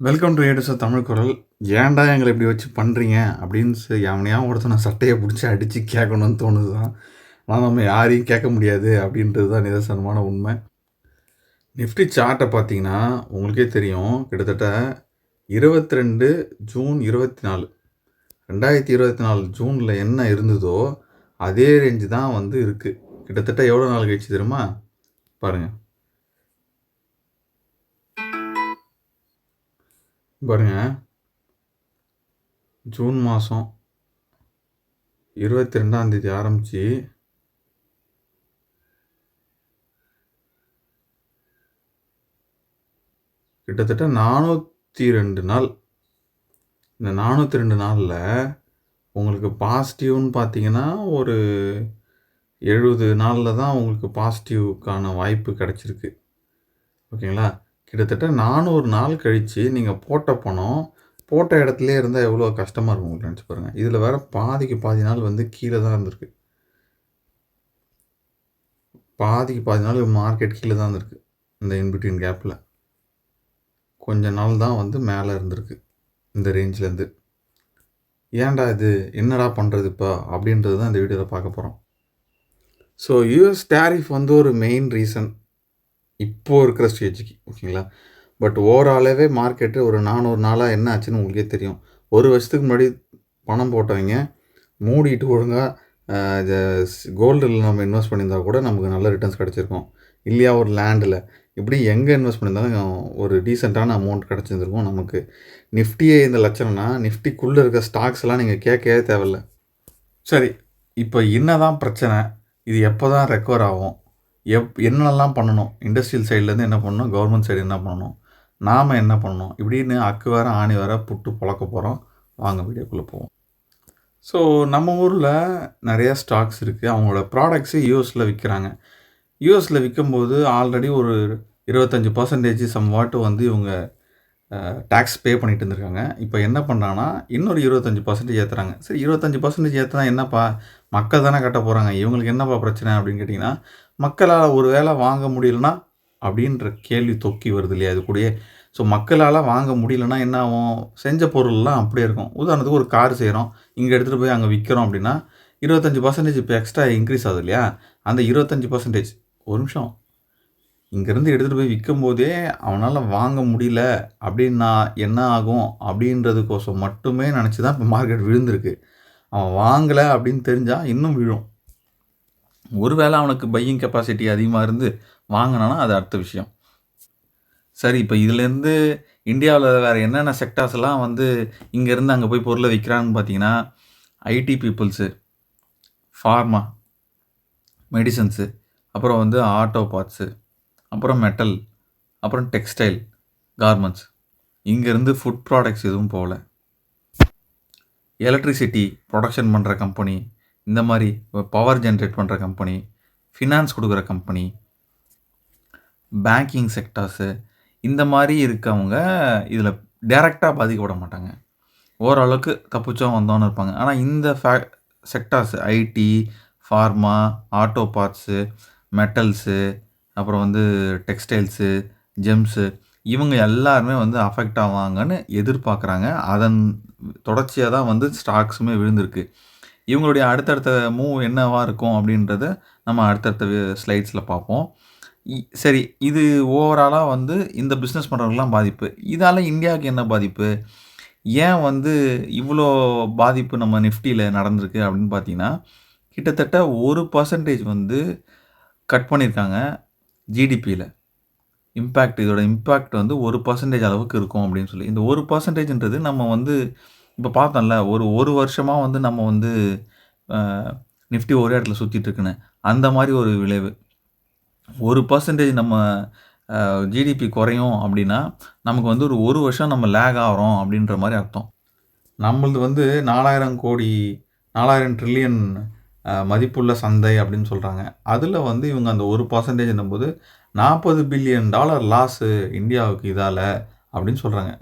Welcome to ஏடுச Tamil குரல். ஏன்டா எங்களை இப்படி வச்சு பண்ணுறீங்க அப்படின்னு சொல்லி ஒருத்தனை சட்டையை பிடிச்சி அடித்து கேட்கணும்னு தோணுது தான் ஆனால் நம்ம யாரையும் கேட்க முடியாது அப்படின்றது தான் நிதர்சனமான உண்மை. நிஃப்டி சார்ட்டை பார்த்தீங்கன்னா உங்களுக்கே தெரியும். கிட்டத்தட்ட இருபத்தி ரெண்டு ஜூன் இருபத்தி நாலு ரெண்டாயிரத்தி இருபத்தி நாலு ஜூனில் என்ன இருந்ததோ அதே ரேஞ்சு தான் வந்து இருக்குது கிட்டத்தட்ட எவ்வளோ நாள் கழிச்சு தெரியுமா? பாருங்கள் பாருங்க. ஜூன் மாதம் இருபத்தி ரெண்டாந்தேதி ஆரம்பித்து கிட்டத்தட்ட நானூற்றி ரெண்டு நாள். இந்த நானூற்றி ரெண்டு நாளில் உங்களுக்கு பாசிட்டிவ்னு பார்த்தீங்கன்னா ஒரு எழுபது நாளில் தான் உங்களுக்கு பாசிட்டிவ்க்கான வாய்ப்பு கிடச்சிருக்கு. ஓகேங்களா? கிட்டத்தட்ட நானூறு நாள் கழித்து நீங்கள் போட்ட பணம் போட்ட இடத்துலே இருந்தால் எவ்வளோ கஷ்டமாக இருக்கும் உங்களுக்கு நினச்சி பாருங்கள் இதில் வேறு பாதிக்கு பாதி நாள் வந்து கீழே தான் இருந்திருக்கு. பாதிக்கு பாதி நாள் மார்க்கெட் கீழே தான் இருந்திருக்கு. இந்த இன்பிட்வீன் கேப்பில் கொஞ்ச நாள் தான் வந்து மேலே இருந்திருக்கு. இந்த ரேஞ்சிலேருந்து ஏன்டா இது? என்னடா பண்ணுறது இப்போ? அப்படின்றது தான் இந்த வீடியோவில் பார்க்க போகிறோம் ஸோ யூஎஸ் டேரிஃப் வந்து ஒரு மெயின் ரீசன் இப்போது இருக்கிற ஸ்டேஜுக்கு ஓகேங்களா பட் ஓவராலாகவே மார்க்கெட்டு ஒரு நானூறு நாளாக என்ன ஆச்சுன்னு உங்களுக்கே தெரியும். ஒரு வருஷத்துக்கு முன்னாடி பணம் போட்டவங்க மூடிட்டு ஒழுங்காக கோல்டில் நம்ம இன்வெஸ்ட் பண்ணியிருந்தா கூட நமக்கு நல்ல ரிட்டர்ன்ஸ் கிடச்சிருக்கும். இல்லையா ஒரு லேண்டில் இப்படி எங்கே இன்வெஸ்ட் பண்ணியிருந்தாலும் ஒரு டீசெண்டான அமௌண்ட் கிடச்சிருந்துருக்கும் நமக்கு. நிஃப்டியே இந்த லட்சணம்னா நிஃப்டிக்குள்ளே இருக்க ஸ்டாக்ஸ் எல்லாம் நீங்கள் கேட்கவே தேவையில்ல. சரி இப்போ என்ன தான் பிரச்சனை இது எப்போ தான் ரெக்கவர் ஆகும்? எப் என்னெல்லாம் பண்ணணும்? இண்டஸ்ட்ரியல் சைட்லேருந்து என்ன பண்ணணும்? கவர்மெண்ட் சைடு என்ன பண்ணணும்? நாம் என்ன பண்ணணும்? இப்படின்னு அக்கு வேற ஆணி வேற புட்டு பழக்க போகிறோம் வாங்க வீடியோக்குள்ளே போவோம். ஸோ நம்ம ஊரில் நிறையா ஸ்டாக்ஸ் இருக்குது அவங்களோட ப்ராடக்ட்ஸு யூஎஸில் விற்கிறாங்க யூஎஸில் விற்கும்போது ஆல்ரெடி ஒரு இருபத்தஞ்சி பர்சன்டேஜ் சம் வாட்டு வந்து இவங்க டேக்ஸ் பே பண்ணிட்டு இருந்திருக்காங்க. இப்போ என்ன பண்ணுறாங்கன்னா இன்னொரு இருபத்தஞ்சி பர்சன்டேஜ் ஏற்றுறாங்க சரி இருபத்தஞ்சி பர்சன்டேஜ் ஏற்றுனா என்னப்பா? மக்கள் தானே கட்ட போகிறாங்க இவங்களுக்கு என்னப்பா பிரச்சனை அப்படின்னு கேட்டிங்கன்னா மக்களால் ஒரு வேலை வாங்க முடியலனா? அப்படின்ற கேள்வி தொக்கி வருது இல்லையா அது கூடயே ஸோ மக்களால் வாங்க முடியலன்னா என்ன ஆகும்? செஞ்ச பொருள்லாம் அப்படியே இருக்கும். உதாரணத்துக்கு ஒரு கார் செய்கிறோம் இங்கே எடுத்துகிட்டு போய் அங்கே விற்கிறோம் அப்படின்னா இருபத்தஞ்சி பர்சன்டேஜ் இப்போ எக்ஸ்ட்ரா இன்க்ரீஸ் ஆகுது இல்லையா? அந்த இருபத்தஞ்சி பர்சன்டேஜ் ஒரு நிமிஷம். இங்கேருந்து எடுத்துகிட்டு போய் விற்கும் போதே அவனால் வாங்க முடியல. அப்படின்னா என்ன ஆகும்? அப்படின்றதுக்கோசம் மட்டுமே நினச்சி தான் இப்போ மார்க்கெட் விழுந்திருக்கு. அவன் வாங்கலை அப்படின்னு தெரிஞ்சால் இன்னும் விழும். ஒருவேளை அவனுக்கு பையிங் கெப்பாசிட்டி அதிகமாக இருந்து வாங்கினானா அது அடுத்த விஷயம். சரி இப்போ இதுலேருந்து இந்தியாவில் வேறு என்னென்ன செக்டார்ஸ் எல்லாம் வந்து இங்கேருந்து அங்கே போய் பொருளை விற்கிறான்னு பார்த்தீங்கன்னா ஐடி பீப்புள்ஸு ஃபார்மா மெடிசன்ஸு அப்புறம் வந்து ஆட்டோ பார்ட்ஸு அப்புறம் மெட்டல் அப்புறம் டெக்ஸ்டைல் கார்மெண்ட்ஸ் இங்கேருந்து ஃபுட் ப்ராடக்ட்ஸ் எதுவும் போகல. எலக்ட்ரிசிட்டி ப்ரொடக்ஷன் பண்ணுற கம்பெனி இந்த மாதிரி பவர் ஜென்ரேட் பண்ணுற கம்பெனி ஃபினான்ஸ் கொடுக்குற கம்பெனி பேங்கிங் செக்டார்ஸு இந்த மாதிரி இருக்கவங்க இதில் டேரெக்டாக பாதிக்கப்பட மாட்டாங்க. ஓரளவுக்கு தப்பிச்சோம் வந்தோன்னு இருப்பாங்க. ஆனால் இந்த ஃபே sectors IT pharma auto parts metals அப்புறம் வந்து டெக்ஸ்டைல்ஸு ஜெம்ஸு இவங்க எல்லாருமே வந்து அஃபெக்ட் ஆவாங்கன்னு எதிர்பார்க்குறாங்க. அதன் தொடர்ச்சியாக தான் வந்து ஸ்டாக்ஸுமே விழுந்திருக்கு. இவங்களுடைய அடுத்தடுத்த மூவ் என்னவாக இருக்கும் அப்படின்றத நம்ம அடுத்தடுத்த ஸ்லைட்ஸில் பார்ப்போம். சரி இது ஓவராலாக வந்து இந்த பிஸ்னஸ் பண்ணுறவங்களாம் பாதிப்பு. இதால் இந்தியாவுக்கு என்ன பாதிப்பு? ஏன் வந்து இவ்வளோ பாதிப்பு நம்ம நிஃப்டியில் நடந்திருக்கு அப்படின்னு பார்த்தீங்கன்னா கிட்டத்தட்ட ஒரு பர்சன்டேஜ் வந்து கட் பண்ணியிருக்காங்க ஜிடிபியில் இம்பேக்ட் இதோட இம்பேக்ட் வந்து ஒரு பர்சன்டேஜ் அளவுக்கு இருக்கும் அப்படின்னு சொல்லி. இந்த ஒரு பர்சன்டேஜ்ன்றது நம்ம வந்து இப்போ பார்த்தோம்ல ஒரு ஒரு வருஷமாக வந்து நம்ம வந்து நிஃப்டி ஒரே இடத்துல சுற்றிட்டுருக்குன்னு அந்த மாதிரி ஒரு விளைவு. ஒரு பர்சன்டேஜ் நம்ம ஜிடிபி குறையும் அப்படின்னா நமக்கு வந்து ஒரு ஒரு வருஷம் நம்ம லேக் ஆகிறோம் அப்படின்ற மாதிரி அர்த்தம். நம்மளது வந்து நாலாயிரம் கோடி நாலாயிரம் ட்ரில்லியன் மதிப்புள்ள சந்தை அப்படின்னு சொல்கிறாங்க அதில் வந்து இவங்க அந்த ஒரு பர்சன்டேஜ் போது நாற்பது பில்லியன் டாலர் லாஸு இந்தியாவுக்கு இதால் அப்படின்னு சொல்கிறாங்க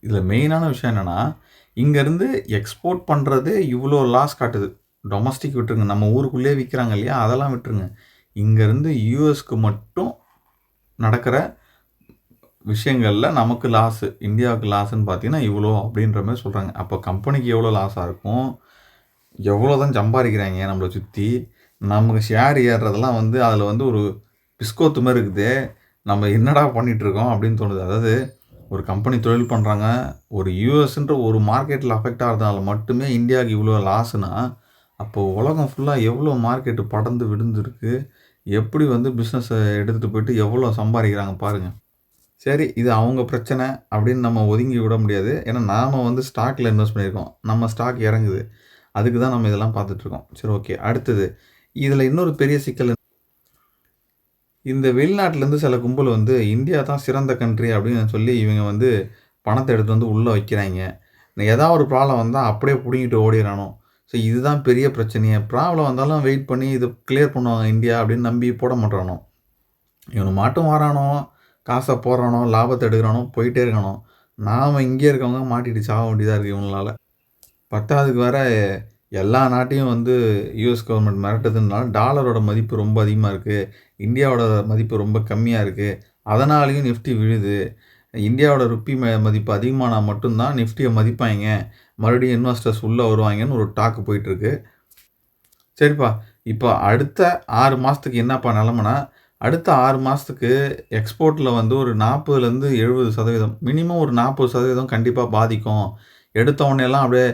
இதில் மெயினான விஷயம் என்னென்னா இங்கேருந்து எக்ஸ்போர்ட் பண்ணுறது இவ்வளோ லாஸ் காட்டுது டொமஸ்டிக் விட்டுருங்க நம்ம ஊருக்குள்ளேயே விற்கிறாங்க இல்லையா அதெல்லாம் விட்டுருங்க இங்கேருந்து யூஎஸ்க்கு மட்டும் நடக்கிற விஷயங்களில் நமக்கு லாஸு. இந்தியாவுக்கு லாஸுன்னு பார்த்தீங்கன்னா, இவ்வளோ அப்படின்ற மாதிரி சொல்கிறாங்க அப்போ கம்பெனிக்கு எவ்வளோ லாஸாக இருக்கும்? எவ்வளோ தான் சம்பாதிக்கிறாங்க நம்மளை சுற்றி நமக்கு ஷேர் ஏறுறதெல்லாம் வந்து அதில் வந்து ஒரு பிஸ்கோத்து மாதிரி இருக்குது நம்ம என்னடா பண்ணிகிட்ருக்கோம் அப்படின்னு தோணுது. அதாவது ஒரு கம்பெனி தொழில் பண்ணுறாங்க ஒரு யூஎஸ்ன்ற ஒரு மார்க்கெட்டில் அஃபெக்ட் ஆகிறதுனால மட்டுமே இந்தியாவுக்கு இவ்வளோ லாஸ்னா அப்போது உலகம் ஃபுல்லாக எவ்வளோ மார்க்கெட்டு படர்ந்து விழுந்துருக்கு எப்படி வந்து பிஸ்னஸை எடுத்துகிட்டு போயிட்டு எவ்வளோ சம்பாதிக்கிறாங்க பாருங்கள் சரி இது அவங்க பிரச்சனை அப்படின்னு நம்ம ஒதுங்கி விட முடியாது. ஏன்னா நாம் வந்து ஸ்டாக்ல இன்வெஸ்ட் பண்ணியிருக்கோம். நம்ம ஸ்டாக் இறங்குது. அதுக்கு தான் நம்ம இதெல்லாம் பார்த்துட்ருக்கோம் சரி ஓகே. அடுத்தது இதில் இன்னொரு பெரிய சிக்கல் இந்த வெளிநாட்டிலேருந்து சில கும்பல் வந்து இந்தியா தான் சிறந்த கண்ட்ரி அப்படின்னு சொல்லி இவங்க வந்து பணத்தை எடுத்து வந்து உள்ளே வைக்கிறாங்க ஏதாவது ஒரு ப்ராப்ளம் வந்தால் அப்படியே பிடிங்கிட்டு ஓடிறானுவோ. ஸோ இதுதான் பெரிய பிரச்சனையே. ப்ராப்ளம் வந்தாலும் வெயிட் பண்ணி இதை கிளியர் பண்ணுவாங்க இந்தியா அப்படின்னு நம்பி போட மாட்டானோ இவனுங்க மாட்டும் வரானோ, காசை போடுறானோ, லாபத்தை எடுக்கிறானோ போயிட்டே இருக்கானோ. நாம் இங்கே இருக்கவங்க மாட்டிட்டு சாக வேண்டியதாக இருக்குது இவனுங்களால. பத்தாவதுக்கு வேற எல்லா நாட்டையும் வந்து யூஎஸ் கவர்மெண்ட் மிரட்டுதுனால டாலரோட மதிப்பு ரொம்ப அதிகமாக இருக்குது இந்தியாவோட மதிப்பு ரொம்ப கம்மியாக இருக்குது அதனாலேயும் நிஃப்டி விழுது. இந்தியாவோட ருப்பி ம மதிப்பு அதிகமானால் மட்டும்தான் நிஃப்டியை மதிப்பாங்க மதிப்பாய்ங்க. மறுபடியும் இன்வெஸ்டர்ஸ் உள்ளே வருவாங்கன்னு ஒரு டாக்கு போயிட்டுருக்கு. சரிப்பா. இப்போ அடுத்த ஆறு மாதத்துக்கு என்னப்பா நிலமனா அடுத்த ஆறு மாதத்துக்கு எக்ஸ்போர்ட்டில் வந்து ஒரு 40லேருந்து 70% மினிமம் ஒரு நாற்பது சதவீதம் கண்டிப்பாக பாதிக்கும். எடுத்த உடனேலாம் அப்படியே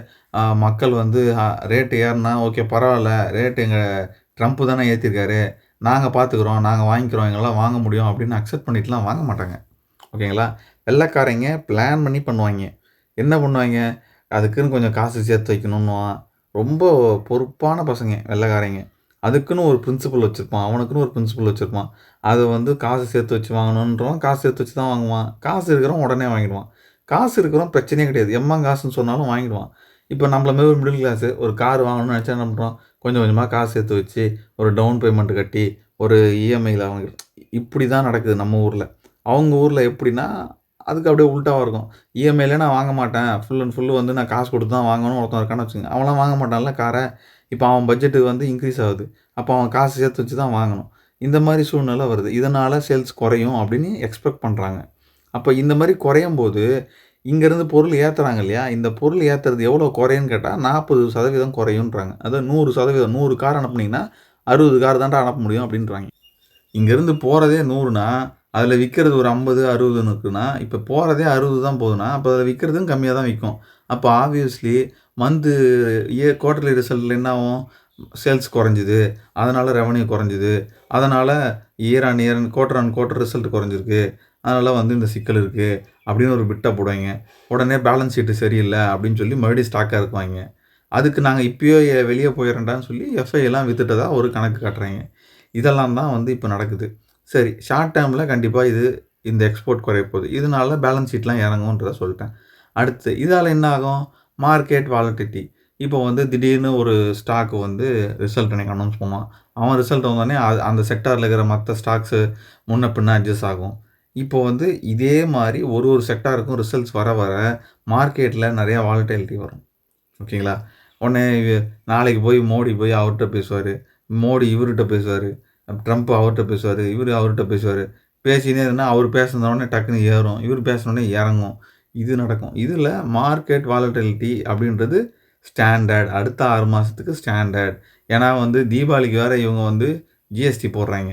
மக்கள் வந்து ரேட்டு ஏறினா ஓகே பரவாயில்ல ரேட்டு எங்கள் ட்ரம்ப்பு தானே ஏற்றிருக்காரு நாங்கள் பார்த்துக்குறோம். நாங்கள் வாங்கிக்கிறோம். எங்களால் வாங்க முடியும் அப்படின்னு அக்செப்ட் பண்ணிட்டுலாம் வாங்க மாட்டாங்க. ஓகேங்களா? வெள்ளைக்காரங்க பிளான் பண்ணி பண்ணுவாய்ங்க. என்ன பண்ணுவாங்க அதுக்குன்னு கொஞ்சம் காசு சேர்த்து வைக்கணுன்னுவான். ரொம்ப பொறுப்பான பசங்க வெள்ளைக்காரங்க. அதுக்குன்னு ஒரு பிரின்சிபல் வச்சுருப்பான் அவனுக்குன்னு ஒரு பிரின்சிபல் வச்சுருப்பான் அதை வந்து காசு சேர்த்து வச்சு வாங்கணுன்றவன் காசு சேர்த்து வச்சு தான் வாங்குவான். காசு இருக்கிறவன் உடனே வாங்கிடுவான். காசு இருக்கிறவன் பிரச்சனையே கிடையாது. எம்மா காசுன்னு சொன்னாலும் வாங்கிடுவான். இப்போ நம்மள மாரி ஒரு மிடில் கிளாஸு ஒரு கார் வாங்கணும்னு நினைச்சா என்ன பண்ணுறோம் கொஞ்சம் கொஞ்சமாக காசு சேர்த்து வச்சு, ஒரு டவுன் பேமெண்ட் கட்டி, ஒரு இஎம்ஐயில் அவங்க இப்படி தான் நடக்குது நம்ம ஊரில் அவங்க ஊரில் எப்படின்னா, அதுக்கு அப்படியே உல்டாவா இருக்கும். இஎம்ஐயில் நான் வாங்க மாட்டேன். ஃபுல் அண்ட் ஃபுல்லு வந்து நான் காசு கொடுத்து தான் வாங்கணும் ஒருத்தன் இருக்கான்னு வச்சுங்க அவன்லாம் வாங்க மாட்டான்ல காரை இப்போ அவன் பட்ஜெட்டு வந்து இன்க்ரீஸ் ஆகுது. அப்போ அவன் காசு சேர்த்து வச்சு தான் வாங்கணும். இந்த மாதிரி சூழ்நிலை வருது. இதனால் சேல்ஸ் குறையும் அப்படின்னு எக்ஸ்பெக்ட் பண்ணுறாங்க அப்போ இந்த மாதிரி குறையும் போது இங்கேருந்து பொருள் ஏற்றுறாங்க இல்லையா? இந்த பொருள் ஏத்துறது எவ்வளோ குறையுன்னு கேட்டால் நாற்பது சதவீதம் குறையுன்றாங்க அதாவது நூறு சதவீதம் நூறு கார் அனுப்புனீங்கன்னா, 60 கார் தான்டா அனுப்ப முடியும் அப்படின்றாங்க இங்கேருந்து போகிறதே நூறுனா அதில் விற்கிறது ஒரு 50, 60ன்னு இருக்குன்னா, இப்போ போகிறதே அறுபது தான் போகுதுன்னா, அப்போ அதில் விற்கிறதும் கம்மியாக தான் விற்கும் அப்போ ஆப்வியஸ்லி மந்த்து இயர் குவார்டர்லி ரிசல்ட்ல என்ன ஆகும்? சேல்ஸ் குறைஞ்சிது அதனால் ரெவன்யூ குறைஞ்சுது. அதனால் year on year, quarter on quarter result குறைஞ்சிருக்கு. அதனால் வந்து இந்த சிக்கல் இருக்குது அப்படின்னு ஒரு பிட்டை போடுவாங்க உடனே பேலன்ஸ் ஷீட்டு சரியில்லை அப்படின்னு சொல்லி மறுபடியும் ஸ்டாக்காக இருப்பாங்க அதுக்கு நாங்கள் இப்போயோ வெளியே போயிறேன்டான்னு சொல்லி எஃப்ஐஎல்லாம் வித்துட்டதா ஒரு கணக்கு காட்டுறாய்ங்க. இதெல்லாம் தான் வந்து இப்போ நடக்குது. சரி ஷார்ட் டெர்ம்ல கண்டிப்பாக இது இந்த எக்ஸ்போர்ட் குறைய போகுது. இதனால பேலன்ஸ் ஷீட்லாம் இறங்கும்ன்றத சொல்லிட்டேன். அடுத்து இதால் என்ன ஆகும்? Market volatility. இப்போ வந்து திடீர்னு ஒரு ஸ்டாக்கு வந்து ரிசல்ட் அன்னைக்கு அனௌன்ஸ் பண்ணுவான். அவன் ரிசல்ட் வந்தோடனே அது அந்த செக்டார்ல இருக்கிற மற்ற ஸ்டாக்ஸு முன்ன பின்ன அட்ஜஸ்ட் ஆகும். இப்போ வந்து இதே மாதிரி ஒரு ஒரு செக்டாருக்கும் ரிசல்ட்ஸ் வர வர மார்க்கெட்டில் நிறையா வாலட்டிலிட்டி வரும். ஓகேங்களா? உடனே நாளைக்கு போய் மோடி போய் அவர்கிட்ட பேசுவார் மோடி இவர்கிட்ட பேசுவார் ட்ரம்ப் அவர்கிட்ட பேசுவார் இவர் அவர்கிட்ட பேசுவார் பேசினே இருந்தால் அவர் பேசுன உடனே ஏறும். இவர் பேசினோடனே இறங்கும். இது நடக்கும். இதில் மார்க்கெட் வாலட்டிலிட்டி அப்படின்றது ஸ்டாண்டர்ட். அடுத்த ஆறு மாதத்துக்கு ஸ்டாண்டர்ட். ஏன்னா வந்து தீபாவளிக்கு வேறு இவங்க வந்து ஜிஎஸ்டி போடுறாங்க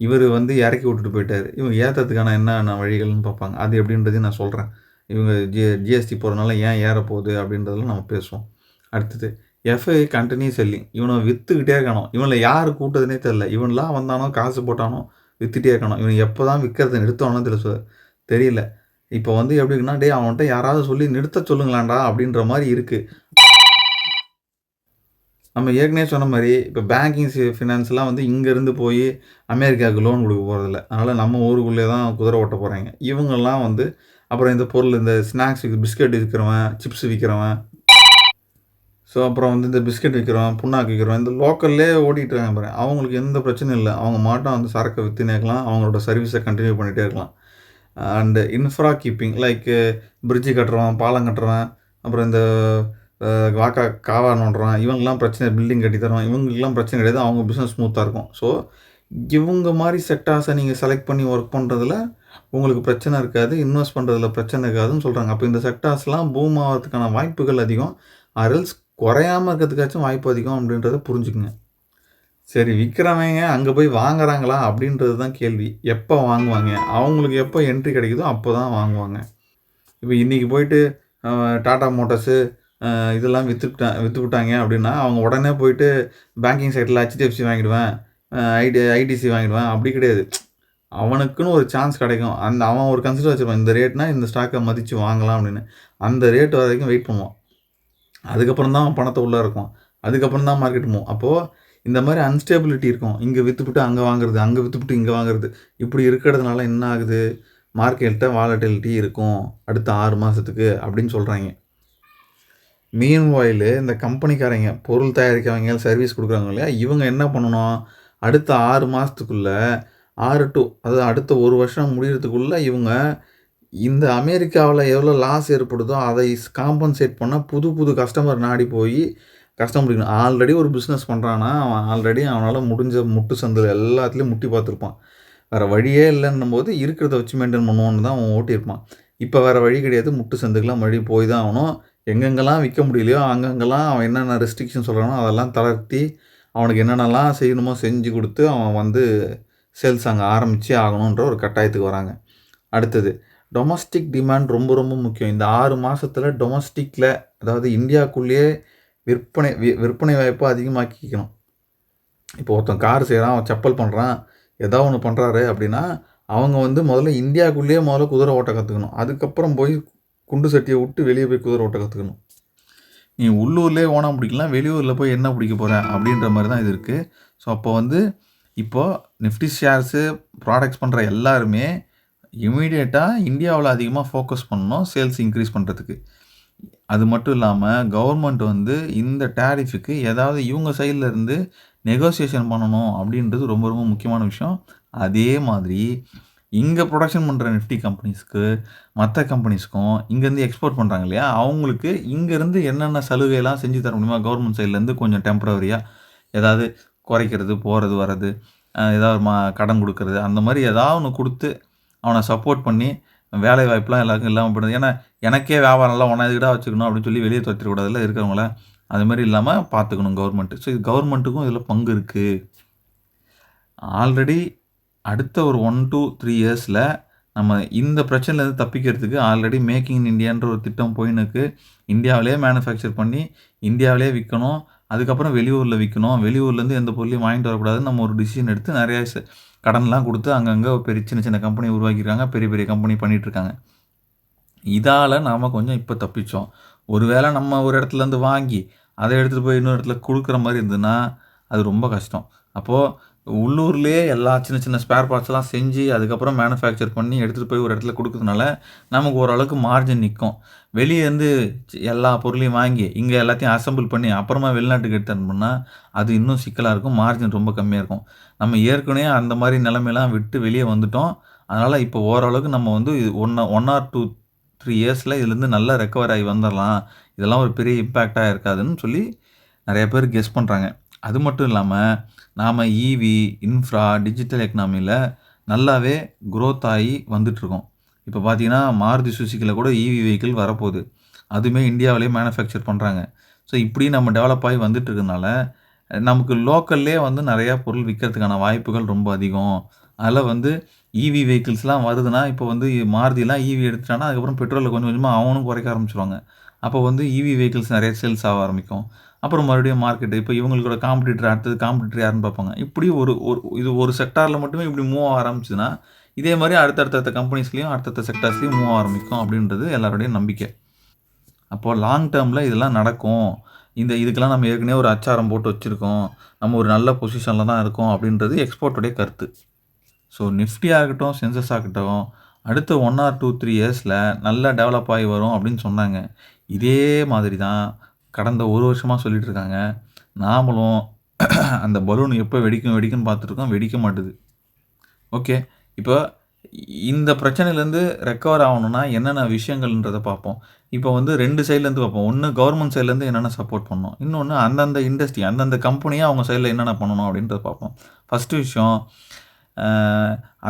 இவர் வந்து இறக்கி விட்டுட்டு போயிட்டார் இவங்க ஏற்றத்துக்கான என்னென்ன வழிகள்னு பார்ப்பாங்க. அது எப்படின்றதையும் நான் சொல்கிறேன் இவங்க ஜி ஜிஎஸ்டி போகிறனால ஏன் ஏறப்போகுது அப்படின்றதெல்லாம் நம்ம பேசுவோம். அடுத்தது எஃப்ஐ கண்டினியூ செல்லிங். இவனை விற்றுக்கிட்டே இருக்கணும் இவனில் யார் கூட்டதுனே தெரில இவன்லாம் வந்தானோ, காசு போட்டானோ விற்றுட்டே இருக்கணும் இவன் எப்பதான் விக்கிறத நிறுத்துவானோ தெரியல சொ தெரியல. இப்போ வந்து எப்படின்னா டே டேய் யாராவது சொல்லி நிறுத்த சொல்லுங்களாண்டா அப்படின்ற மாதிரி இருக்குது நம்ம ஏற்கனவே சொன்ன மாதிரி இப்போ பேங்கிங் ஃபினான்ஸ்லாம் வந்து இங்கேருந்து போய் அமெரிக்காவுக்கு லோன் கொடுக்க போகிறதில்ல அதனால் நம்ம ஊருக்குள்ளேயே தான் குதிரை ஓட்ட போகிறாங்க இவங்கெல்லாம் வந்து அப்புறம் இந்த பொருள் இந்த ஸ்நாக்ஸ் பிஸ்கட் விற்கிறவன் சிப்ஸ் விற்கிறவன் ஸோ அப்புறம் வந்து இந்த பிஸ்கட் விற்கிறவன் புண்ணாக்கு விற்கிறவன் இந்த லோக்கல்லே ஓடிட்டுருக்காங்க பாருங்க. அவங்களுக்கு எந்த பிரச்சனையும் இல்லை அவங்க மாட்டம் வந்து சரக்கை விற்றுனே இருக்கலாம். அவங்களோட சர்வீஸை கண்டினியூ பண்ணிட்டே இருக்கலாம். And infra keeping like bridge கட்டுறவன், பாலம் கட்டுறவன், அப்புறம் இந்த வாக்கா காவா நோண்டுறவன், இவங்கலாம் பிரச்சனை பில்டிங் கட்டி இவங்களுக்குலாம் பிரச்சனை கிடையாது. அவங்க பிஸ்னஸ் ஸ்மூத்தாக இருக்கும். ஸோ இவங்க மாதிரி செக்டார்ஸ நீங்கள் செலக்ட் பண்ணி ஒர்க் பண்ணுறதுல உங்களுக்கு பிரச்சனை இருக்காது. இன்வெஸ்ட் பண்ணுறதுல பிரச்சனை இருக்காதுன்னு சொல்கிறாங்க அப்போ இந்த செக்டார்ஸ்லாம் பூம் ஆகிறதுக்கான வாய்ப்புகள் அதிகம். அரல்ஸ் குறையாமல் குறையாம இருக்கிறதுக்காச்சும் வாய்ப்பு அதிகம் அப்படின்றத புரிஞ்சுக்குங்க சரி விற்கிறவங்க அங்கே போய் வாங்குறாங்களா? அப்படின்றது தான் கேள்வி. எப்போ வாங்குவாங்க? அவங்களுக்கு எப்போ என்ட்ரி கிடைக்குதோ அப்போ தான் வாங்குவாங்க. இப்போ இன்றைக்கி போயிட்டு டாடா மோட்டார்ஸு இதெல்லாம் இதெல்லாம் விற்று விட்டாங்க அப்படின்னா, அவங்க உடனே போயிட்டு பேங்கிங் சைட்டில் ஹெச்டிஎஃப்சி வாங்கிடுவேன். ஐடி ஐடிசி வாங்கிடுவேன். அப்படி கிடையாது. அவனுக்குன்னு ஒரு சான்ஸ் கிடைக்கும். அந்த அவன் ஒரு கன்சிடர் வச்சுருப்பான் இந்த ரேட்னா இந்த ஸ்டாக்கை மதித்து வாங்கலாம் அப்படின்னு. அந்த ரேட் வரைக்கும் வெயிட் பண்ணுவான். அதுக்கப்புறம் தான் அவன் பணத்தை உள்ளே இருக்கும் அதுக்கப்புறம் தான் மார்க்கெட் மூவ். அப்போது இந்த மாதிரி அன்ஸ்டேபிலிட்டி இருக்கும். இங்கே வித்துப்புட்டு அங்கே வாங்குறது, அங்கே விற்றுப்புட்டு இங்கே வாங்குறது. இப்படி இருக்கிறதுனால என்ன ஆகுது? மார்க்கெட்டை வாலட்டிலிட்டி இருக்கும். அடுத்த ஆறு மாதத்துக்கு அப்படின்னு சொல்கிறாங்க மீன் மீன்வைல் இந்த கம்பெனிக்காரங்க பொருள் தயாரிக்கிறவங்க, சர்வீஸ் கொடுக்குறாங்க இல்லையா? இவங்க என்ன பண்ணணும்? அடுத்த ஆறு மாதத்துக்குள்ளே ஆறு டூ அதாவது அடுத்த ஒரு வருஷம் முடிகிறதுக்குள்ளே இவங்க இந்த அமெரிக்காவில் எவ்வளோ லாஸ் ஏற்படுதோ அதை காம்பன்சேட் பண்ண புது புது கஸ்டமர் நாடி போய் கஸ்டமர் பிடிக்கணும். ஆல்ரெடி ஒரு பிஸ்னஸ் பண்ணுறான்னா அவன் ஆல்ரெடி அவனால் முடிஞ்ச முட்டு சந்தில் எல்லாத்துலேயும் முட்டி பார்த்துருப்பான். வேறு வழியே இல்லைன்னும் போது இருக்கிறத வச்சு மெயின்டைன் பண்ணுவோன்னு தான் அவன் ஓட்டியிருப்பான். இப்போ வேறு வழி கிடையாது. முட்டு சந்துக்கெலாம் மறுபடியும் போய் தான் ஆகணும். எங்கெங்கெல்லாம் விற்க முடியலையோ, அங்கங்கெல்லாம் அவன் என்னென்ன ரெஸ்ட்ரிக்ஷன் சொல்கிறானோ அதெல்லாம் தளர்த்தி, அவனுக்கு என்னென்னலாம் செய்யணுமோ செஞ்சு கொடுத்து அவன் வந்து சேல்ஸ் அங்கே ஆரம்பித்து ஆகணுன்ற ஒரு கட்டாயத்துக்கு வராங்க. அடுத்தது டொமஸ்டிக் டிமாண்ட் ரொம்ப ரொம்ப முக்கியம். இந்த ஆறு மாதத்தில் டொமஸ்டிக்கில் அதாவது இந்தியாக்குள்ளேயே விற்பனை விற்பனை வாய்ப்பை அதிகமாக்கிக்கணும். இப்போ ஒருத்தன் கார் செய்கிறான் அவன் செப்பல் பண்ணுறான் ஏதோ ஒன்று பண்ணுறாரு அப்படின்னா, அவங்க வந்து முதல்ல இந்தியாக்குள்ளேயே முதல்ல குதிரை ஓட்ட கற்றுக்கணும் அதுக்கப்புறம் போய் குண்டு சட்டியை விட்டு வெளியே போய் குதிரை ஓட்ட கத்துக்கணும். நீ உள்ளூர்லேயே ஓணம் பிடிக்கலாம், வெளியூரில் போய் என்ன பிடிக்க போகிறேன் அப்படின்ற மாதிரி தான் இது இருக்குது ஸோ அப்போ வந்து இப்போது நிஃப்டி ஷேர்ஸு ப்ராடக்ட்ஸ் பண்ணுற எல்லாருமே இமீடியட்டாக இந்தியாவில் அதிகமாக ஃபோக்கஸ் பண்ணணும் சேல்ஸ் இன்க்ரீஸ் பண்ணுறதுக்கு அது மட்டும் இல்லாமல் கவர்மெண்ட் வந்து இந்த டேரிஃபுக்கு ஏதாவது இவங்க சைடில் இருந்து நெகோசியேஷன் பண்ணணும் அப்படின்றது ரொம்ப ரொம்ப முக்கியமான விஷயம். அதே மாதிரி இங்கே ப்ரொடக்ஷன் பண்ணுற நிஃப்டி கம்பெனிஸ்க்கு, மற்ற கம்பெனிஸ்க்கும் இங்கேருந்து எக்ஸ்போர்ட் பண்ணுறாங்க இல்லையா? அவங்களுக்கு இங்கேருந்து என்னென்ன சலுகைலாம் செஞ்சு தர முடியுமா? கவர்மெண்ட் சைட்லேருந்து கொஞ்சம் டெம்பரவரியாக ஏதாவது குறைக்கிறது, போகிறது வர்றது, ஏதாவது மா கடன் கொடுக்கறது அந்த மாதிரி ஏதாவது ஒன்று கொடுத்து அவனை சப்போர்ட் பண்ணி வேலை வாய்ப்புலாம் எல்லாருக்கும் இல்லாமல் போயிடுது. ஏன்னா, எனக்கே வியாபாரம் ஒன்றா உன்ன வச்சுக்கணும் அப்படின்னு சொல்லி வெளியே துரத்திடக்கூடாதுல்ல இருக்கிறவங்கள. அது மாதிரி இல்லாமல் பார்த்துக்கணும் கவர்மெண்ட்டு ஸோ இது கவர்மெண்ட்டுக்கும் இதில் பங்கு இருக்குது ஆல்ரெடி அடுத்த ஒரு ஒன் டூ த்ரீ இயர்ஸில் நம்ம இந்த பிரச்சனையிலேருந்து தப்பிக்கிறதுக்கு ஆல்ரெடி மேக்கிங் இன் இண்டியான்ற ஒரு திட்டம் போயின்னு இருக்கு. இந்தியாவிலேயே மேனுஃபேக்சர் பண்ணி இந்தியாவிலேயே விற்கணும் அதுக்கப்புறம் வெளியூரில் விற்கணும் வெளியூர்லேருந்து எந்த பொருளையும் வாங்கிட்டு வரக்கூடாதுன்னு நம்ம ஒரு டிசிஷன் எடுத்து நிறைய கடன்லாம் கொடுத்து அங்கங்கே பெரிய சின்ன சின்ன கம்பெனி உருவாக்கியிருக்காங்க. பெரிய பெரிய கம்பெனி பண்ணிட்டு இருக்காங்க. நாம் கொஞ்சம் இப்போ தப்பித்தோம் ஒருவேளை நம்ம ஒரு இடத்துலேருந்து வாங்கி, அதை எடுத்துகிட்டு போய் இன்னொரு இடத்துல கொடுக்குற மாதிரி இருந்ததுன்னா, அது ரொம்ப கஷ்டம். அப்போது உள்ளூர்லேயே எல்லா சின்ன சின்ன ஸ்பேர் பார்ட்ஸ்லாம் செஞ்சு, அதுக்கப்புறம் மேனுஃபேக்சர் பண்ணி எடுத்துகிட்டு போய் ஒரு இடத்துல கொடுக்கறதுனால நமக்கு ஓரளவுக்கு மார்ஜின் நிற்கும் வெளியேருந்து எல்லா பொருளையும் வாங்கி, இங்கே எல்லாத்தையும் அசெம்பிள் பண்ணி, அப்புறமா வெளிநாட்டுக்கு எடுத்தோம்னா அது இன்னும் சிக்கலாக இருக்கும். மார்ஜின் ரொம்ப கம்மியாக இருக்கும். நம்ம ஏற்கனவே அந்த மாதிரி நிலமையெல்லாம் விட்டு வெளியே வந்துட்டோம். அதனால் இப்போ ஓரளவுக்கு நம்ம வந்து ஒன் ஆர் டூ த்ரீ இயர்ஸில் இதுலேருந்து நல்லா ரெக்கவர் ஆகி வந்துடலாம் இதெல்லாம் ஒரு பெரிய இம்பேக்டாக இருக்காதுன்னு சொல்லி நிறைய பேர் கெஸ் பண்ணுறாங்க அது மட்டும் இல்லாமல் நாம் ஈவி, இன்ஃப்ரா, டிஜிட்டல் எக்கனாமியில் நல்லாவே குரோத் ஆகி வந்துட்டுருக்கோம். இப்போ பார்த்தீங்கன்னா, மாருதி சுசுகில கூட ஈவி வெஹிக்கிள் வரப்போகுது அதுவுமே இந்தியாவிலேயே மேனுஃபேக்சர் பண்ணுறாங்க ஸோ இப்படி நம்ம டெவலப் ஆகி வந்துட்டுருக்கனால நமக்கு லோக்கல்லே வந்து நிறையா பொருள் விற்கிறதுக்கான வாய்ப்புகள் ரொம்ப அதிகம். அதில் வந்து ஈவி வெஹிக்கிள்ஸ்லாம் வருதுன்னா, இப்போ வந்து மாருதிலாம் ஈவி எடுத்துட்டானா அதுக்கப்புறம் பெட்ரோலில் கொஞ்சம் கொஞ்சமாக அவனும் குறைக்க ஆரம்பிச்சிருவாங்க அப்போ வந்து ஈவி வெஹிக்கிள்ஸ் நிறைய சேல்ஸ் ஆக ஆரம்பிக்கும். அப்புறம் மறுபடியும் மார்க்கெட்டு இப்போ இவங்களோட காம்படிட்டர் அடுத்தது காம்படிட்டர் யாருன்னு பார்ப்பாங்க. இப்படி ஒரு ஒரு இது ஒரு செக்டாரில் மட்டுமே இப்படி மூவ் ஆரம்பிச்சுன்னா இதே மாதிரி அடுத்தடுத்த கம்பெனிஸ்லேயும் அடுத்தடுத்த செக்டார்ஸ்லேயும் மூவ் ஆரம்பிக்கும் அப்படின்றது எல்லாருடைய நம்பிக்கை. அப்போது லாங் டேர்மில் இதெல்லாம் நடக்கும். இந்த இதுக்கெல்லாம் நம்ம ஏற்கனவே ஒரு அச்சாரம் போட்டு வச்சுருக்கோம் நம்ம ஒரு நல்ல பொசிஷனில் தான் இருக்கோம் அப்படின்றது எக்ஸ்போர்ட்டோடைய கருத்து. ஸோ நிஃப்டியாக இருக்கட்டும், சென்சஸ் ஆகட்டும், அடுத்த ஒன் ஆர் டூ த்ரீ இயர்ஸில் நல்லா டெவலப் ஆகி வரும் அப்படின்னு சொன்னாங்க. இதே மாதிரி தான் கடந்த ஒரு வருஷமாக சொல்லிட்டு இருக்காங்க. நாமளும் அந்த பலூன் எப்போ வெடிக்கும் வெடிக்கும்னு பார்த்துருக்கோம் வெடிக்க மாட்டுது. ஓகே. இப்போ இந்த பிரச்சனையிலேருந்து ரெக்கவர் ஆகணும்னா என்னென்ன விஷயங்கள்ன்றத பார்ப்போம். இப்போ வந்து ரெண்டு சைட்லேருந்து பார்ப்போம். ஒன்று கவர்மெண்ட் சைட்லேருந்து என்னென்ன சப்போர்ட் பண்ணணும். இன்னொன்று அந்தந்த இண்டஸ்ட்ரி, அந்தந்த கம்பெனியாக அவங்க சைடில் என்னென்ன பண்ணணும் அப்படின்றத பார்ப்போம். ஃபர்ஸ்ட்டு விஷயம்,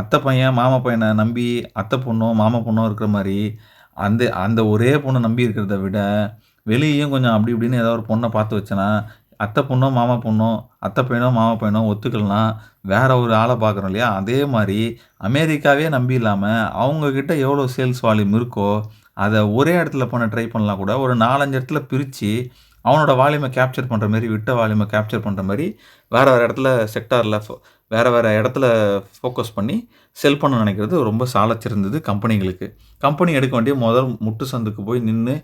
அத்தை பையன் மாமா பையனை நம்பி அத்தை பொண்ணும் மாமா பொண்ணும் இருக்கிற மாதிரி அந்த அந்த ஒரே பொண்ணை நம்பி இருக்கிறத விட வெளியேயும் கொஞ்சம் அப்படி இப்படின்னு ஏதாவது ஒரு பொண்ணை பார்த்து வச்சேன்னா அத்தை பொண்ணோ மாமா பொண்ணோ அத்தை பையனோ மாமா பையனோ ஒத்துக்கலனா வேற ஒரு ஆளை பார்க்குறோம் இல்லையா? அதே மாதிரி அமெரிக்காவே நம்பி இல்லாமல் அவங்கக்கிட்ட எவ்வளோ சேல்ஸ் வால்யூம் இருக்கோ அதை ஒரே இடத்துல பண்ண ட்ரை பண்ணலாம் கூட ஒரு நாலஞ்சு இடத்துல பிரித்து அவனோட வால்யூமை கேப்சர் பண்ணுற மாதிரி விட்ட வால்யூமை கேப்சர் பண்ணுற மாதிரி வேறு வேறு இடத்துல செக்டாரில் வேறு வேறு இடத்துல ஃபோக்கஸ் பண்ணி செல் பண்ண நினைக்கிறது ரொம்ப சாலச்சிருந்தது கம்பெனிகளுக்கு கம்பெனி எடுக்க வேண்டிய முதல் முட்டு சந்துக்கு போய் நின்று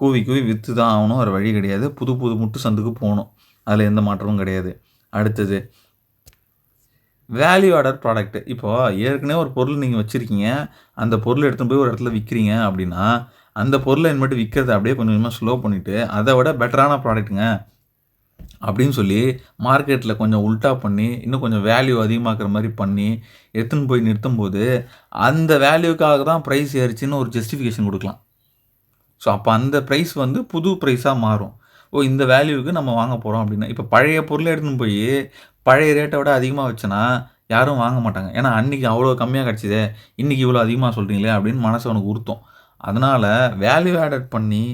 கூவி கூவி விற்று தான் ஆகணும். வேறு வழி கிடையாது. புது புது முட்டு சந்துக்கு போகணும். அதில் எந்த மாற்றமும் கிடையாது. அடுத்தது வேல்யூ ஆடர் ப்ராடக்ட் இப்போது ஏற்கனவே ஒரு பொருள் நீங்கள் வச்சுருக்கீங்க. அந்த பொருள் எடுத்துன்னு போய் ஒரு இடத்துல விற்கிறீங்க அப்படின்னா அந்த பொருளை மட்டும் விற்கிறத அப்படியே கொஞ்சம் கொஞ்சமாக ஸ்லோ பண்ணிவிட்டு அதை விட பெட்டரான ப்ராடக்ட்டுங்க அப்படின்னு சொல்லி மார்க்கெட்டில் கொஞ்சம் உல்ட்டா பண்ணி இன்னும் கொஞ்சம் வேல்யூ அதிகமாக்குற மாதிரி பண்ணி எடுத்துன்னு போய் நிறுத்தும்போது அந்த வேல்யூக்காக தான் ப்ரைஸ் ஏறிச்சின்னு ஒரு ஜஸ்டிஃபிகேஷன் கொடுக்கலாம். ஸோ அப்போ அந்த ப்ரைஸ் வந்து புது ப்ரைஸாக மாறும். ஓ இந்த வேல்யூவுக்கு நம்ம வாங்க போகிறோம் அப்படின்னா இப்போ பழைய பொருளை எடுத்துன்னு போய் பழைய ரேட்டை விட அதிகமாக வச்சனா யாரும் வாங்க மாட்டாங்க. ஏன்னா அன்றைக்கி அவ்வளோ கம்மியாக கிடச்சிதே இன்றைக்கி இவ்வளோ அதிகமாக சொல்கிறீங்களே அப்படின்னு மனசு அவனுக்கு உறுத்தும். அதனால் வேல்யூ ஆடட் பண்ணி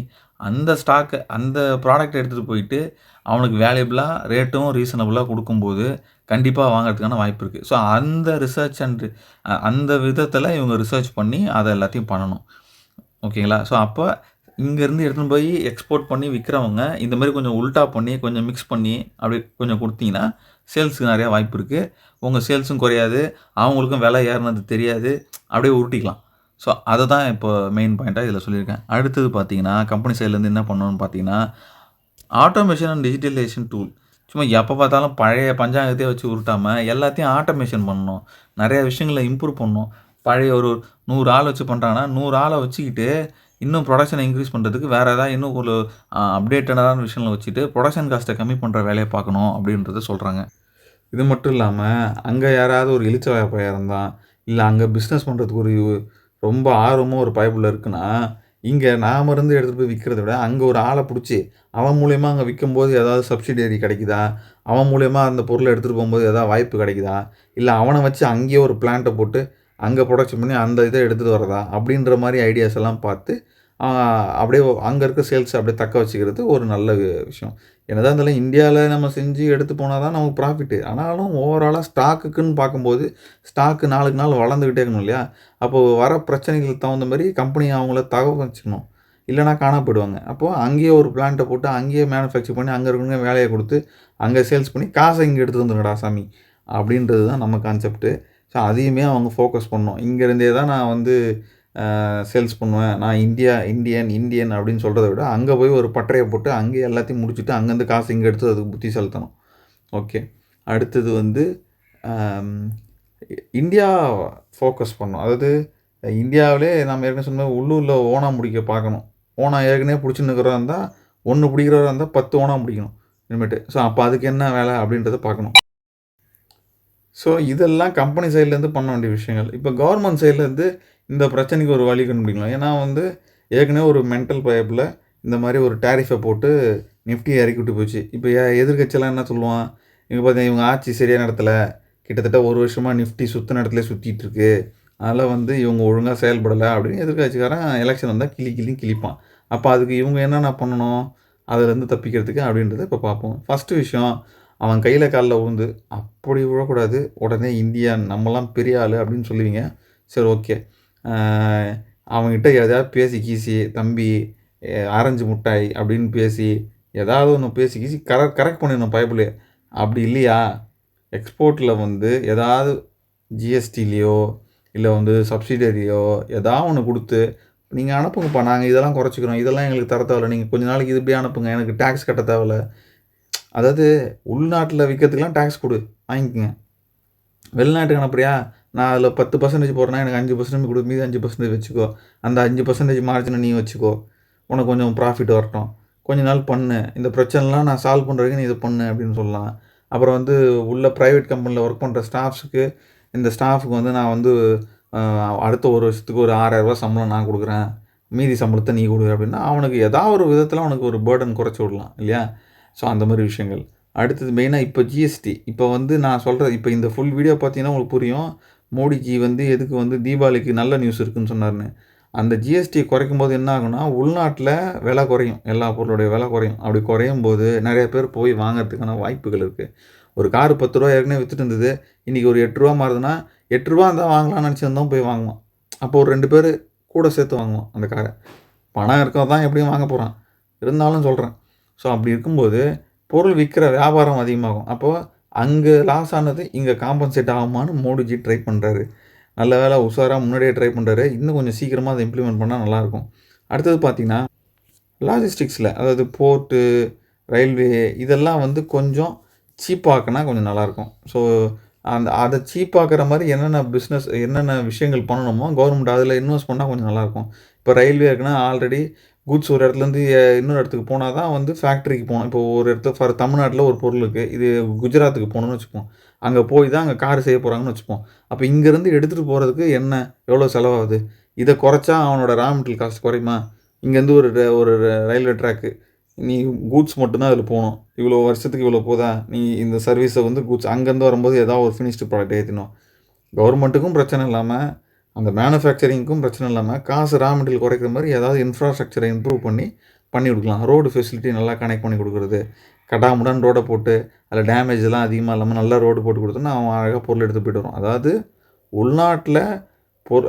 அந்த ஸ்டாக்கை அந்த ப்ராடக்ட் எடுத்துகிட்டு போயிட்டு அவனுக்கு வேல்யூபிளாக ரேட்டும் ரீசனபுளாக கொடுக்கும்போது கண்டிப்பாக வாங்குறதுக்கான வாய்ப்பு இருக்குது ஸோ அந்த ரிசர்ச் அண்ட் அந்த விதத்தில் இவங்க ரிசர்ச் பண்ணி அதை எல்லாத்தையும் பண்ணணும். ஓகேங்களா? ஸோ அப்போ இங்கேருந்து எடுத்துன்னு போய் எக்ஸ்போர்ட் பண்ணி விற்கிறவங்க இந்த மாதிரி கொஞ்சம் உல்ட்டா பண்ணி கொஞ்சம் மிக்ஸ் பண்ணி அப்படி கொஞ்சம் கொடுத்தீங்கன்னா சேல்ஸுக்கு நிறையா வாய்ப்பு இருக்குது உங்கள் சேல்ஸும் குறையாது. அவங்களுக்கும் விலை ஏறினது தெரியாது. அப்படியே உருட்டிக்கலாம். ஸோ அதை தான் இப்போ மெயின் பாயிண்ட்டாக இதில் சொல்லியிருக்கேன். அடுத்தது பார்த்தீங்கன்னா கம்பெனி சைட்லேருந்து என்ன பண்ணணும்னு பார்த்தீங்கன்னா ஆட்டோமேஷன் அண்ட் டிஜிட்டலைசேஷன் டூல் சும்மா எப்போ பார்த்தாலும் பழைய பஞ்சாங்கத்தையே வச்சு உருட்டாமல் எல்லாத்தையும் ஆட்டோமேஷன் பண்ணணும். நிறைய விஷயங்களை இம்ப்ரூவ் பண்ணணும். பழைய ஒரு நூறு ஆள் வச்சு பண்ணுறாங்கன்னா நூறு ஆளை வச்சுக்கிட்டு இன்னும் ப்ரொடக்ஷனை இன்க்ரீஸ் பண்ணுறதுக்கு வேறு ஏதாவது இன்னும் ஒரு அப்டேட்டடான விஷயங்களை வச்சுட்டு ப்ரொடக்ஷன் காஸ்ட்டை கம்மி பண்ணுற வேலையை பார்க்கணும் அப்படின்றத சொல்கிறாங்க இது மட்டும் இல்லாமல் அங்கே யாராவது ஒரு இழிச்ச வாய்ப்பாக இருந்தால் இல்லை அங்கே பிஸ்னஸ் பண்ணுறதுக்கு ஒரு ரொம்ப ஆர்வமாக ஒரு பயப்புள்ள இருக்குன்னா இங்கே நாம் இருந்து எடுத்துகிட்டு போய் விற்கிறத விட அங்கே ஒரு ஆளை பிடிச்சி அவன் மூலயமா அங்கே விற்கும்போது ஏதாவது சப்சிடரி கிடைக்குதா? அவன் மூலயமா அந்த பொருளை எடுத்துகிட்டு போகும்போது ஏதாவது வாய்ப்பு கிடைக்குதா? இல்லை அவனை வச்சு அங்கேயே ஒரு பிளான்ட்டை போட்டு அங்கே ப்ரொடக்ஷன் பண்ணி அந்த இதை எடுத்துகிட்டு வரதா அப்படின்ற மாதிரி ஐடியாஸ் எல்லாம் பார்த்து அப்படியே அங்கே இருக்க சேல்ஸ் அப்படியே தக்க வச்சுக்கிறது ஒரு நல்ல விஷயம். என்னதான் இருந்தாலும் இந்தியாவில் நம்ம செஞ்சு எடுத்து போனால் தான் நமக்கு ப்ராஃபிட்டு ஆனாலும் ஓவராலாக ஸ்டாக்குக்குன்னு பார்க்கும்போது ஸ்டாக்கு நாளுக்கு நாள் வளர்ந்துக்கிட்டே இருக்கணும் இல்லையா? அப்போது வர பிரச்சனைகளுக்கு தகுந்த மாதிரி கம்பெனி அவங்கள தகவல் வச்சுக்கணும். இல்லைனா காணா போயிடுவாங்க. அப்போது அங்கேயே ஒரு பிளான்ட்டை போட்டு அங்கேயே மேனுஃபேக்சர் பண்ணி அங்கே இருக்கிறவங்க வேலையை கொடுத்து அங்கே சேல்ஸ் பண்ணி காசை இங்கே எடுத்து வந்துருங்கடா சாமி. அப்படின்றது தான் நம்ம கான்செப்ட்டு ஸோ அதையுமே அவங்க ஃபோக்கஸ் பண்ணணும். இங்கேருந்தே தான் நான் வந்து சேல்ஸ் பண்ணுவேன். நான் இந்தியா இந்தியன் இந்தியன் அப்படின்னு சொல்கிறத விட அங்கே போய் ஒரு பட்டறையை போட்டு அங்கேயே எல்லாத்தையும் முடிச்சுட்டு அங்கேருந்து காசு இங்கே எடுத்து அதுக்கு புத்தி செலுத்தணும். ஓகே அடுத்தது வந்து இந்தியா ஃபோக்கஸ் பண்ணணும். அதாவது இந்தியாவிலே நம்ம ஏற்கனவே சொன்ன உள்ளூரில் ஓனா முடிக்க பார்க்கணும். ஓனா ஏற்கனவே பிடிச்சின்னுக்கிறதா இருந்தால் ஒன்று பிடிக்கிறவராக இருந்தால் பத்து ஓனா பிடிக்கணும் இனிமேட்டு. ஸோ அப்போ அதுக்கு என்ன வேலை அப்படின்றத பார்க்கணும். ஸோ இதெல்லாம் கம்பெனி சைட்லேருந்து பண்ண வேண்டிய விஷயங்கள். இப்போ கவர்மெண்ட் சைட்லேருந்து இந்த பிரச்சனைக்கு ஒரு வழி கண்டுபிடிக்கலாம். ஏன்னா வந்து ஏற்கனவே ஒரு மென்டல் பயப்பில் இந்த மாதிரி ஒரு டேரிஃபை போட்டு நிஃப்டியை இறக்கி விட்டு போச்சு. இப்போ எதிர்கட்சியெல்லாம் என்ன சொல்லுவான்? இங்கே பார்த்தீங்கன்னா இவங்க ஆட்சி சரியாக நடத்தலை. கிட்டத்தட்ட ஒரு வருஷமாக நிஃப்டி சுற்றின இடத்துல சுற்றிட்டு இருக்கு. அதனால் வந்து இவங்க ஒழுங்காக செயல்படலை அப்படின்னு எதிர்கட்சிக்காரன் எலெக்ஷன் வந்தால் கிளி கிளி கிழிப்பான். அப்போ அதுக்கு இவங்க என்னென்ன பண்ணணும்? அதுலேருந்து தப்பிக்கிறதுக்கு அப்படின்றத இப்போ பார்ப்போம். ஃபஸ்ட்டு விஷயம் அவன் கையில் காலில் விழுந்து அப்படி விழக்கூடாது. உடனே இந்தியா நம்மலாம் பெரிய ஆள் அப்படின்னு சொல்லுவீங்க. சரி ஓகே. அவங்ககிட்ட எதாவது பேசி கீசி தம்பி ஆரஞ்சு முட்டாய் அப்படின்னு பேசி ஏதாவது ஒன்று பேசி கீசி கர கரெக்ட் பண்ணிடணும் பைபிள். அப்படி இல்லையா? எக்ஸ்போர்ட்டில் வந்து ஏதாவது ஜிஎஸ்டிலேயோ இல்லை வந்து சப்சிடரியோ ஏதாவது ஒன்று கொடுத்து நீங்கள் அனுப்புங்கப்பா நாங்கள் இதெல்லாம் குறைச்சிக்கிறோம். இதெல்லாம் எங்களுக்கு தர தேவையில்ல. நீங்கள் கொஞ்ச நாளைக்கு இது இப்படி அனுப்புங்க. எனக்கு டேக்ஸ் கட்ட தேவையில்ல. அதாவது உள்நாட்டில் விற்கிறதுக்கெலாம் டேக்ஸ் கொடு. வாங்கிக்கோங்க. வெளிநாட்டுக்கு அனுப்புறியா? நான் அதில் பத்து பர்சன்டேஜ் போடுறேன்னா எனக்கு அஞ்சு பர்சன்டேஜ் கொடு. மீது அஞ்சு பர்சன்டேஜ் வச்சுக்கோ. அந்த அஞ்சு பர்சன்டேஜ் மார்ஜினை நீ வச்சுக்கோ. உனக்கு கொஞ்சம் ப்ராஃபிட் வரட்டும். கொஞ்ச நாள் பண்ணு. இந்த பிரச்சனைலாம் நான் சால்வ் பண்ணுறதுக்கு நீ இதை பண்ணு அப்படின்னு சொல்லலாம். அப்புறம் வந்து உள்ள ப்ரைவேட் கம்பெனியில் ஒர்க் பண்ணுற ஸ்டாஃப்ஸுக்கு இந்த ஸ்டாஃபுக்கு வந்து நான் வந்து அடுத்த ஒரு வருஷத்துக்கு ஒரு ஆறாயிரரூபா சம்பளம் நான் கொடுக்குறேன். மீதி சம்பளத்தை நீ கொடு அப்படின்னா அவனுக்கு ஏதாவது ஒரு விதத்தில் அவனுக்கு ஒரு பேர்டன் குறைச்சி விடலாம். இல்லையா? ஸோ அந்த மாதிரி விஷயங்கள். அடுத்தது மெயினாக இப்போ ஜிஎஸ்டி இப்போ வந்து நான் சொல்கிறது இப்போ இந்த ஃபுல் வீடியோ பார்த்தீங்கன்னா உங்களுக்கு புரியும். மோடிஜி வந்து எதுக்கு வந்து தீபாவளிக்கு நல்ல நியூஸ் இருக்குன்னு சொன்னார்னு அந்த ஜிஎஸ்டி குறைக்கும் போது என்ன ஆகும்னா உள்நாட்டில் விலை குறையும். எல்லா பொருளுடைய விலை குறையும். அப்படி குறையும் போது நிறைய பேர் போய் வாங்குறதுக்கான வாய்ப்புகள் இருக்குது ஒரு கார் பத்து ரூபா ஏற்கனவே விற்றுட்டு இருந்தது. இன்றைக்கி ஒரு எட்டு ரூபா மாறுதுன்னா எட்டு ரூபா இருந்தால் வாங்கலாம்னு நினச்சிருந்தோம் போய் வாங்குவோம் அப்போ ஒரு ரெண்டு பேர் கூட சேர்த்து வாங்குவோம் அந்த காரை பணம் இருக்கவன் தான் எப்படியும் வாங்க போகிறான் இருந்தாலும் சொல்கிறேன் ஸோ அப்படி இருக்கும்போது பொருள் விற்கிற வியாபாரம் அதிகமாகும். அப்போது அங்கே லாஸ் ஆனது இங்கே காம்பன்சேட் ஆகுமான்னு மோடிஜி ட்ரை பண்ணுறாரு நல்ல வேலை உஷாராக முன்னாடியே ட்ரை பண்ணுறாரு இன்னும் கொஞ்சம் சீக்கிரமாக அதை இம்ப்ளிமெண்ட் பண்ணால் நல்லாயிருக்கும் அடுத்தது பார்த்திங்கன்னா லாஜிஸ்டிக்ஸில் அதாவது போர்ட்டு ரயில்வே இதெல்லாம் வந்து கொஞ்சம் சீப்பாக்குனா கொஞ்சம் நல்லாயிருக்கும் ஸோ அந்த அதை சீப்பாக்குற மாதிரி என்னென்ன பிஸ்னஸ் என்னென்ன விஷயங்கள் பண்ணணுமோ கவர்மெண்ட் அதில் இன்வெஸ்ட் பண்ணால் கொஞ்சம் நல்லாயிருக்கும் இப்போ ரயில்வே இருக்குன்னா ஆல்ரெடி கூட்ஸ் ஒரு இடத்துலேருந்து இன்னொரு இடத்துக்கு போனால் தான் வந்து ஃபேக்ட்ரிக்கு போகணும். இப்போ ஒரு இடத்துல ஃபார் தமிழ்நாட்டில் ஒரு பொருள் இருக்குது இது குஜராத்துக்கு போகணும்னு வச்சுப்போம். அங்கே போய் தான் அங்கே கார் செய்ய போகிறாங்கன்னு வச்சுப்போம். அப்போ இங்கேருந்து எடுத்துகிட்டு போகிறதுக்கு என்ன? எவ்வளோ செலவாகுது? இதை குறைச்சா அவனோட ரா மெட்டீரியல் காஸ்ட் குறையுமா? இங்கேருந்து ஒரு ஒரு ரயில்வே ட்ராக்கு நீ கூட்ஸ் மட்டும்தான் அதில் போகணும். இவ்வளோ வருஷத்துக்கு இவ்வளோ போதா? நீ இந்த சர்வீஸை வந்து கூட்ஸ் அங்கேருந்து வரும்போது ஏதாவது ஒரு ஃபினிஷ்டு ப்ராடக்ட் ஏற்றினோம் கவர்மெண்ட்டுக்கும் பிரச்சனை இல்லாமல் அந்த மேனுஃபேக்சரிங்க்கும் பிரச்சனை இல்லாமல் காசு ரா மெட்டீரியல் குறைக்கிற மாதிரி ஏதாவது இன்ஃப்ராஸ்ட்ரக்சரை இம்ப்ரூவ் பண்ணி பண்ணி கொடுக்கலாம். ரோடு ஃபெசிலிட்டி நல்லா கனெக்ட் பண்ணி கொடுக்குறது. கடாமுடன் ரோடை போட்டு அதில் டேமேஜெலாம் அதிகமாக இல்லாமல் நல்லா ரோடு போட்டு கொடுத்தோன்னா அவன் அழகாக பொருள் எடுத்து போய்ட்டு வரும் அதாவது உள்நாட்டில் பொர்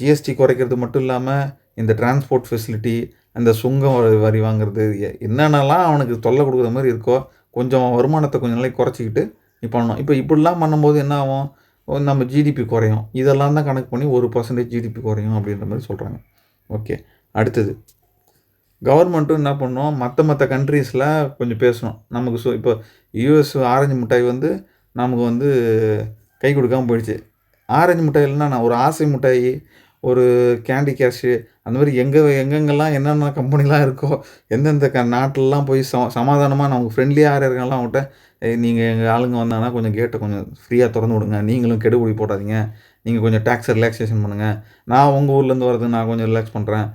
ஜிஎஸ்டி குறைக்கிறது மட்டும் இல்லாமல் இந்த டிரான்ஸ்போர்ட் ஃபெசிலிட்டி அந்த சுங்கம் வரி- வரி வாங்குறது எ- என்னென்னலாம் அவனுக்கு தொல்லை கொடுக்குற மாதிரி இருக்கோ கொஞ்சம் வருமானத்தை கொஞ்சம் நாளைக்கு குறைச்சிக்கிட்டு நீ பண்ணணும். இப்போ இப்படிலாம் பண்ணும்போது என்ன ஆகும்? நம்ம ஜிடிபி குறையும். இதெல்லாம் தான் கணக்கு பண்ணி ஒரு பர்சன்டேஜ் ஜிடிபி குறையும் அப்படின்ற மாதிரி சொல்கிறாங்க ஓகே அடுத்தது. கவர்மெண்ட்டும் என்ன பண்ணோம்? மற்ற மற்ற கண்ட்ரீஸில் கொஞ்சம் பேசணும். நமக்கு ஸோ இப்போ யூஎஸ் ஆரஞ்சு மிட்டாய் வந்து நமக்கு வந்து கை கொடுக்காம போயிடுச்சு. ஆரஞ்சு மிட்டாய் இல்லைன்னா நான் ஒரு ஆசை மிட்டாய் ஒரு கேண்டி கேஷு அந்த மாதிரி எங்கே எங்கெங்கெல்லாம் என்னென்ன கம்பெனிலாம் இருக்கோ எந்தெந்த க நாட்டிலலாம் போய் ச சமாதானமாக நமக்கு ஃப்ரெண்ட்லியாக யார் இருக்காங்களோ அவங்கள்ட்ட நீங்கள் எங்கள் ஆளுங்க வந்தாங்கன்னா கொஞ்சம் கேட்டை கொஞ்சம் ஃப்ரீயாக திறந்து விடுங்க. நீங்களும் கெடுபுடி போடாதீங்க. நீங்கள் கொஞ்சம் டேக்ஸை ரிலாக்ஸேஷன் பண்ணுங்கள் நான் உங்கள் ஊர்லேருந்து வரது நான் கொஞ்சம் ரிலாக்ஸ் பண்ணுறேன்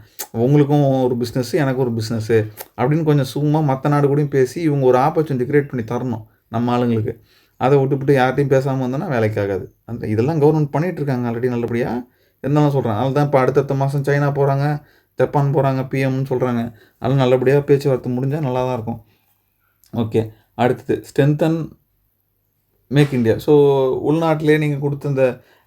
உங்களுக்கும் ஒரு பிஸ்னஸ்ஸு எனக்கு ஒரு பிஸ்னஸ்ஸு அப்படின்னு கொஞ்சம் சும்மா மற்ற நாடு கூடயும் பேசி இவங்க ஒரு ஆப்பர்ச்சுனிட்டி கிரியேட் பண்ணி தரணும் நம்ம ஆளுங்களுக்கு. அதை விட்டுவிட்டு யார்ட்டையும் பேசாமல் வந்தோன்னா வேலைக்கு ஆகாது. அந்த இதெல்லாம் கவர்மெண்ட் பண்ணிகிட்டு இருக்காங்க ஆல்ரெடி நல்லபடியாக இருந்தாலும் சொல்கிறேன் அதனால தான் இப்போ அடுத்தடுத்த மாதம் சைனா போகிறாங்க ஜப்பான் போகிறாங்க பிஎம்னு சொல்கிறாங்க அதெல்லாம் நல்லபடியாக பேச்சுவார்த்தை முடிஞ்சால் நல்லா தான் இருக்கும். ஓகே அடுத்தது ஸ்ட்ரென்தன் மேக் இந்தியா ஸோ உள்நாட்டிலே நீங்கள் கொடுத்த இந்த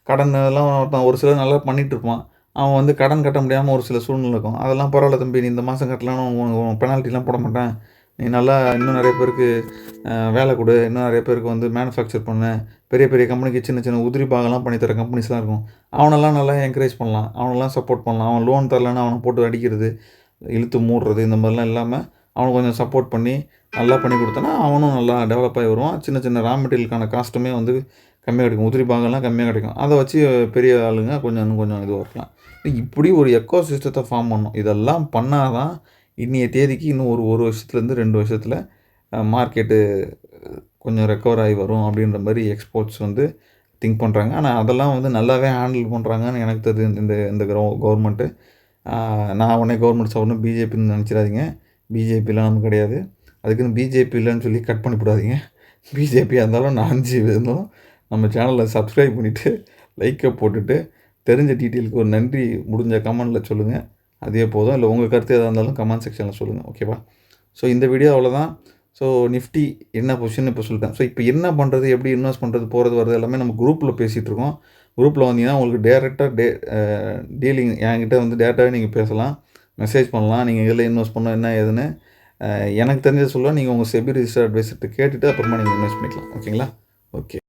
கடன் இதெல்லாம் ஒருத்தன் ஒரு சிலர் நல்லா பண்ணிகிட்ருப்பான் இருப்பான். அவன் வந்து கடன் கட்ட முடியாமல் ஒரு சில சூழ்நிலை இருக்கும். அதெல்லாம் பரவாயில்ல தம்பி நீ இந்த மாதம் கட்டலான்னு பெனால்ட்டிலாம் போட மாட்டேன். நீ நல்லா இன்னும் நிறைய பேருக்கு வேலை கொடு. இன்னும் நிறைய பேருக்கு வந்து மேனுஃபேக்சர் பண்ண. பெரிய பெரிய கம்பெனிக்கு சின்ன சின்ன உதிரி பாகம்லாம் பண்ணி தர கம்பெனிஸ்லாம் இருக்கும். அவனெல்லாம் நல்லா என்கரேஜ் பண்ணலாம். அவனெல்லாம் சப்போர்ட் பண்ணலாம். அவன் லோன் தரலன்னா அவனை போட்டு அடிக்கிறது இழுத்து மூடுறது இந்த மாதிரிலாம் இல்லாமல் அவனுக்கு கொஞ்சம் சப்போர்ட் பண்ணி நல்லா பண்ணி கொடுத்தனா அவனும் நல்லா டெவலப் ஆகி வருவான். சின்ன சின்ன ரா மெட்டீரியலுக்கான காஸ்ட்டுமே வந்து கம்மியாக கிடைக்கும். உதிரி பாகம்லாம் கம்மியாக கிடைக்கும். அதை வச்சு பெரிய ஆளுங்க கொஞ்சம் இன்னும் கொஞ்சம் இதுவாக இருக்கலாம் இப்படி ஒரு எக்கோ சிஸ்டத்தை ஃபார்ம் பண்ணணும். இதெல்லாம் பண்ணால் தான் இன்றைய தேதிக்கு இன்னும் ஒரு ஒரு வருஷத்துலேருந்து ரெண்டு வருஷத்தில் மார்க்கெட்டு கொஞ்சம் ரெக்கவர் ஆகி வரும் அப்படின்ற மாதிரி எக்ஸ்போர்ட்ஸ் வந்து திங்க் பண்ணுறாங்க ஆனால் அதெல்லாம் வந்து நல்லாவே ஹேண்டில் பண்ணுறாங்கன்னு எனக்கு தெரிஞ்சு இந்த இந்த கவர்மெண்ட்டு நான் உடனே கவர்மெண்ட் சொல்லணும் பிஜேபின்னு நினச்சிடாதீங்க. பிஜேபிலாம் நமக்கு கிடையாது. அதுக்குன்னு பிஜேபி இல்லைன்னு சொல்லி கட் பண்ணிவிடாதீங்க. பிஜேபியாக இருந்தாலும் நான் ஜிபி இருந்தாலும் நம்ம சேனலில் சப்ஸ்கிரைப் பண்ணிவிட்டு லைக்கை போட்டுட்டு தெரிஞ்ச டீட்டெயிலுக்கு ஒரு நன்றி முடிஞ்ச கமெண்டில் சொல்லுங்கள் அதே போதும். இல்லை உங்கள் கருத்து எதாக இருந்தாலும் கமெண்ட் செக்ஷனில் சொல்லுங்கள் ஓகேவா ஸோ இந்த வீடியோ அவ்வளோதான் ஸோ நிஃப்டி என்ன பொசிஷன் இப்போ சொல்லிட்டேன். ஸோ இப்போ என்ன பண்ணுறது எப்படி இன்வெஸ்ட் பண்ணுறது போகிறது வரது எல்லாமே நம்ம குரூப்பில் பேசிகிட்டு இருக்கோம். குரூப்பில் வந்தீங்கன்னா உங்களுக்கு டேரெக்டாக டே டீலிங் என்கிட்ட வந்து டேரெக்டாகவே நீங்கள் பேசலாம். மெசேஜ் பண்ணலாம். நீங்கள் இதில் இன்வெஸ்ட் பண்ணணும் என்ன ஏதுன்னு எனக்கு தெரிஞ்ச சொல்ல நீங்கள் உங்கள் செபி ரிஜிஸ்டர் அட்வைசர்கிட்ட கேட்டுட்டு அப்புறமா நீங்கள் இன்வெஸ்ட் பண்ணிக்கலாம். ஓகேங்களா ஓகே